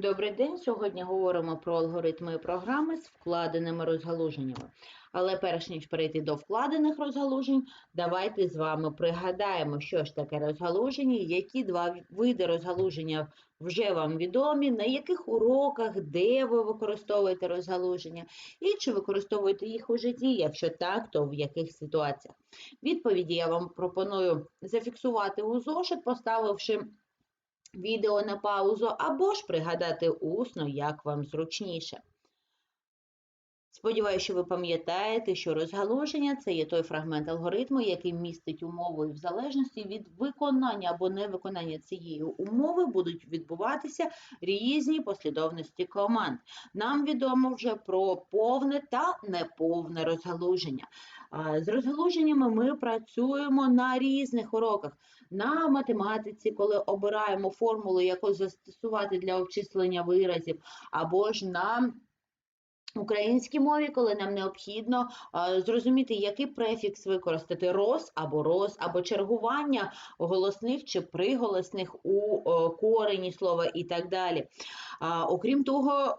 Добрий день. Сьогодні говоримо про алгоритми програми з вкладеними розгалуженнями. Але перш ніж перейти до вкладених розгалужень, давайте з вами пригадаємо, що ж таке розгалуження, які два види розгалуження вже вам відомі, на яких уроках, де ви використовуєте розгалуження, і чи використовуєте їх у житті, якщо так, то в яких ситуаціях. Відповіді я вам пропоную зафіксувати у зошит, поставивши відео на паузу, або ж пригадати усно, як вам зручніше. Сподіваюся, що ви пам'ятаєте, що розгалуження це є той фрагмент алгоритму, який містить умову, в залежності від виконання або невиконання цієї умови будуть відбуватися різні послідовності команд. Нам відомо вже про повне та неповне розгалуження. З розгалуженнями ми працюємо на різних уроках. На математиці, коли обираємо формулу, яку застосувати для обчислення виразів, або ж на українській мові, коли нам необхідно зрозуміти, який префікс використати роз або роз, або чергування голосних чи приголосних у корені слова і так далі. А, окрім того,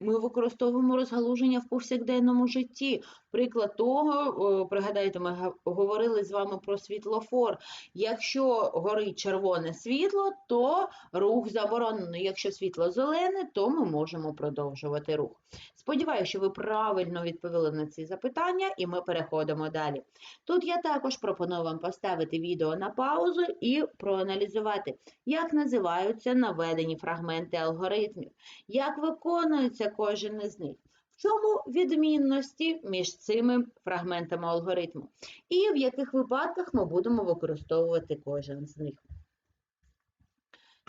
ми використовуємо розгалуження в повсякденному житті. Приклад того, пригадайте, ми говорили з вами про світлофор. Якщо горить червоне світло, то рух заборонено. Якщо світло зелене, то ми можемо продовжувати рух. Сподіваюся, що ви правильно відповіли на ці запитання, і ми переходимо далі. Тут я також пропоную вам поставити відео на паузу і проаналізувати, як називаються наведені фрагменти алгоритмів, як виконується кожен із них. Чому відмінності між цими фрагментами алгоритму, і в яких випадках ми будемо використовувати кожен з них.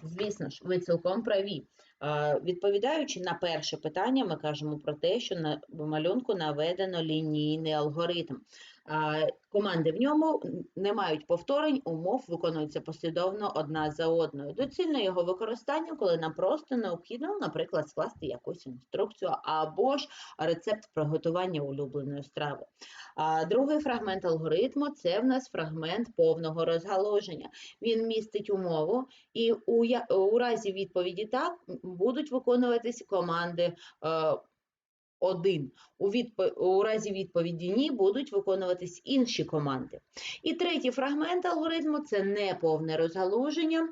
Звісно ж, ви цілком праві. Відповідаючи на перше питання, ми кажемо про те, що на малюнку наведено лінійний алгоритм. Команди в ньому не мають повторень, умов виконуються послідовно одна за одною. Доцільно його використання, коли нам просто необхідно, наприклад, скласти якусь інструкцію або ж рецепт приготування улюбленої страви. А Другий фрагмент алгоритму це в нас фрагмент повного розгалуження. Він містить умову, і у, у разі відповіді так будуть виконуватись команди один. У, відпо... у разі відповіді ні будуть виконуватись інші команди. І третій фрагмент алгоритму це неповне розгалуження.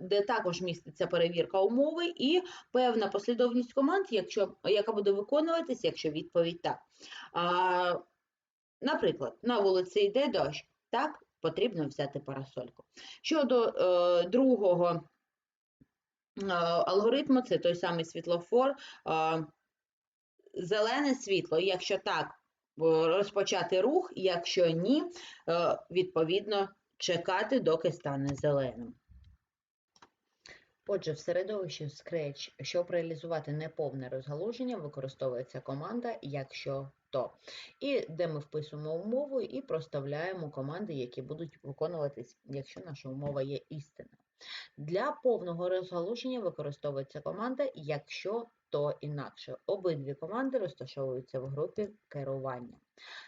Де також міститься перевірка умови і певна послідовність команд, якщо, яка буде виконуватись, якщо відповідь так. А, наприклад, на вулиці йде дощ, так, потрібно взяти парасольку. Щодо е, другого алгоритму, це той самий світлофор. Зелене світло, якщо так, розпочати рух, якщо ні, е, відповідно чекати, доки стане зеленим. Отже, в середовищі Scratch, щоб реалізувати неповне розгалуження, використовується команда «якщо то», і де ми вписуємо умову і проставляємо команди, які будуть виконуватись, якщо наша умова є істина. Для повного розгалуження використовується команда «якщо то інакше». Обидві команди розташовуються в групі керування.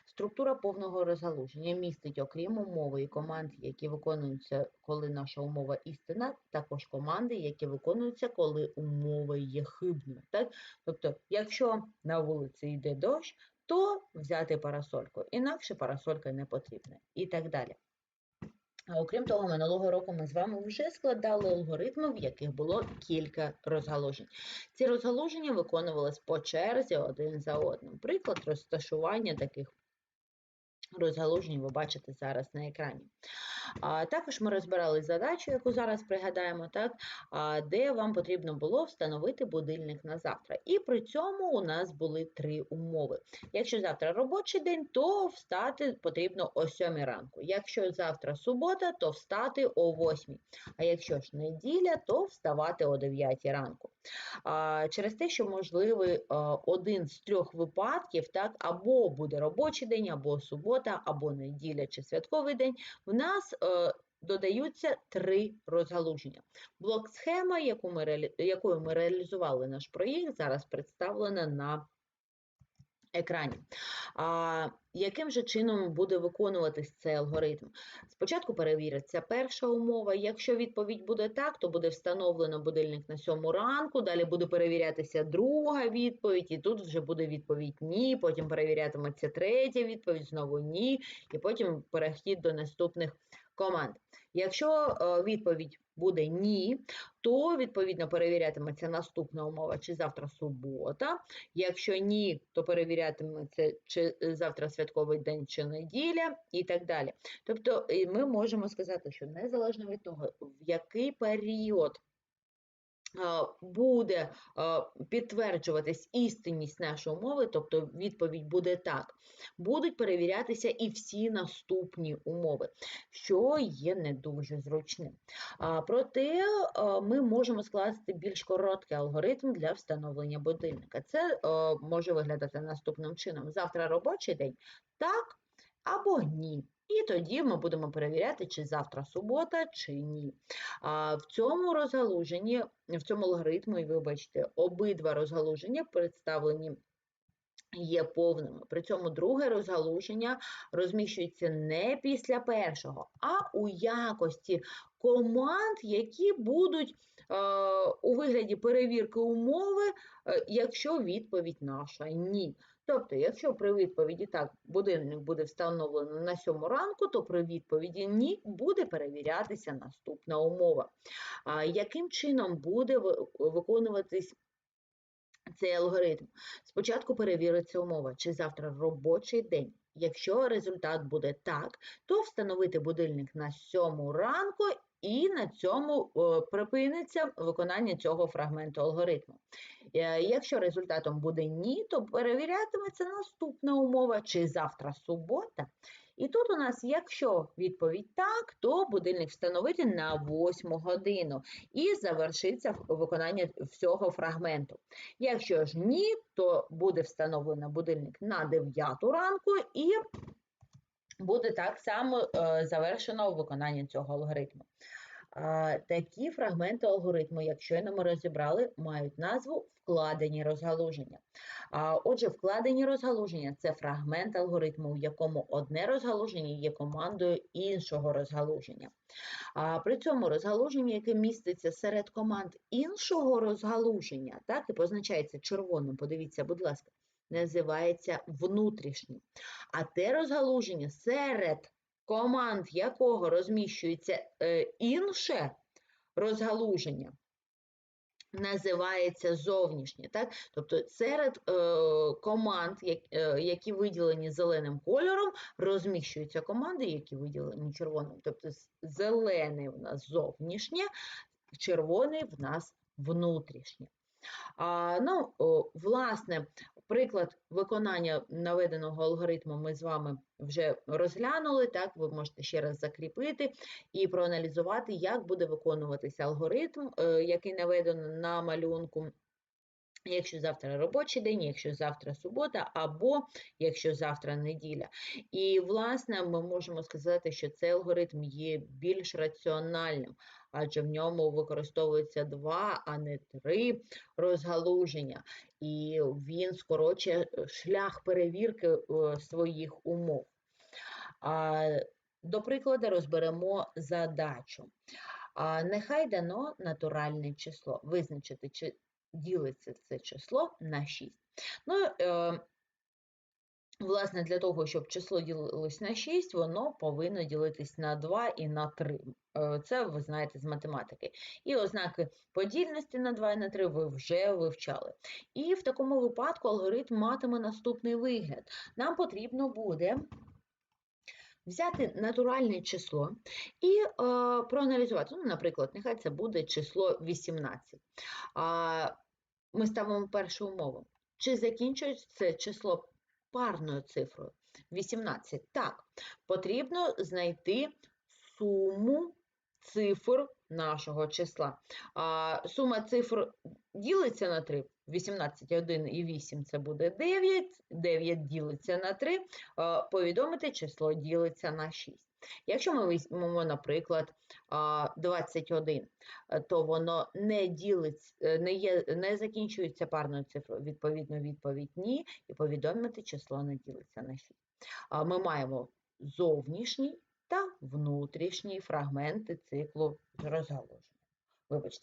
Структура повного розгалуження містить, окрім умови і команд, які виконуються, коли наша умова істина, також команди, які виконуються, коли умова є хибною. Так? Тобто, якщо на вулиці йде дощ, то взяти парасольку, інакше парасолька не потрібна і так далі. Окрім того, минулого року ми з вами вже складали алгоритми, в яких було кілька розгалужень. Ці розгалуження виконувались по черзі один за одним. Приклад розташування таких розгалужень ви бачите зараз на екрані. А, також ми розбирали задачу, яку зараз пригадаємо, так, а, де вам потрібно було встановити будильник на завтра. І при цьому у нас були три умови. Якщо завтра робочий день, то встати потрібно о 7 ранку. Якщо завтра субота, то встати о 8. А якщо ж неділя, то вставати о 9 ранку. А, Через те, що можливий один з трьох випадків, так, або буде робочий день, або субота, або неділя чи святковий день, в нас е, додаються три розгалуження. Блок-схема, яку ми, якою ми реалізували наш проєкт, зараз представлена на екрані. А, яким же чином буде виконуватись цей алгоритм? Спочатку перевіриться перша умова. Якщо відповідь буде так, то буде встановлено будильник на сьому ранку, далі буде перевірятися друга відповідь, і тут вже буде відповідь ні, потім перевірятиметься третя відповідь, знову ні, і потім перехід до наступних команд. Якщо е, відповідь буде ні, то відповідно перевірятиметься наступна умова, чи завтра субота. Якщо ні, то перевірятиметься, чи завтра святковий день, чи неділя, і так далі. Тобто ми можемо сказати, що незалежно від того, в який період буде підтверджуватись істинність нашої умови, тобто відповідь буде так, будуть перевірятися і всі наступні умови, що є не дуже зручним. Проте ми можемо скласти більш короткий алгоритм для встановлення будильника. Це може виглядати наступним чином: завтра робочий день, так або ні. І тоді ми будемо перевіряти, чи завтра субота, чи ні. В цьому розгалуженні, в цьому алгоритмі, вибачте, обидва розгалуження представлені є повними. При цьому друге розгалуження розміщується не після першого, а у якості команд, які будуть е, у вигляді перевірки умови, е, якщо відповідь наша ні. Тобто, якщо при відповіді так, будильник буде встановлено на сьому ранку, то при відповіді ні буде перевірятися наступна умова. А яким чином буде виконуватись цей алгоритм? Спочатку перевіриться умова, чи завтра робочий день. Якщо результат буде так, то встановити будильник на сьому ранку і на цьому е, припиниться виконання цього фрагменту алгоритму. Е, Якщо результатом буде ні, то перевірятиметься наступна умова, чи завтра субота. І тут у нас, якщо відповідь так, то будильник встановити на 8 годину і завершиться виконання всього фрагменту. Якщо ж ні, то буде встановлено будильник на 9 ранку і буде так само е, завершено виконання цього алгоритму. Такі фрагменти алгоритму, як щойно ми розібрали, мають назву вкладені розгалуження. Отже, вкладені розгалуження це фрагмент алгоритму, у якому одне розгалуження є командою іншого розгалуження. При цьому розгалуження, яке міститься серед команд іншого розгалуження, так і позначається червоним, подивіться, будь ласка, називається внутрішнім. А те розгалуження серед команд якого розміщується е, інше розгалуження, називається зовнішнє. Так? Тобто серед е, команд, е, які виділені зеленим кольором, розміщуються команди, які виділені червоним. Тобто з- зелений в нас зовнішнє, червоний в нас внутрішнє. А, ну, о, власне, приклад виконання наведеного алгоритму ми з вами вже розглянули. Так, ви можете ще раз закріпити і проаналізувати, як буде виконуватися алгоритм, е, який наведено на малюнку. Якщо завтра робочий день, якщо завтра субота, або якщо завтра неділя. І, власне, ми можемо сказати, що цей алгоритм є більш раціональним, адже в ньому використовується два, а не три розгалуження, і він скорочує шлях перевірки е, своїх умов. До прикладу, розберемо задачу. Нехай дано натуральне число. Визначити, чи ділиться це число на 6. Ну, е, власне, для того, щоб число ділилось на 6, воно повинно ділитись на 2 і на 3. Е, Це ви знаєте з математики. І ознаки подільності на 2 і на 3 ви вже вивчали. І в такому випадку алгоритм матиме наступний вигляд. Нам потрібно буде взяти натуральне число і е, проаналізувати. Ну, наприклад, нехай це буде число 18. А, ми ставимо першу умову. Чи закінчується це число парною цифрою? 18. Так, потрібно знайти суму цифр нашого числа. А, сума цифр ділиться на 3? 18, 1 і 8 це буде 9, 9 ділиться на 3, повідомити число ділиться на 6. Якщо ми візьмемо, наприклад, 21, е, то воно не ділиться, е, не, є, не закінчується парною цифрою, відповідно, відповідь ні, і повідомити число не ділиться на 6. Ми маємо зовнішній та внутрішній фрагменти циклу розгалуження. Вибачте,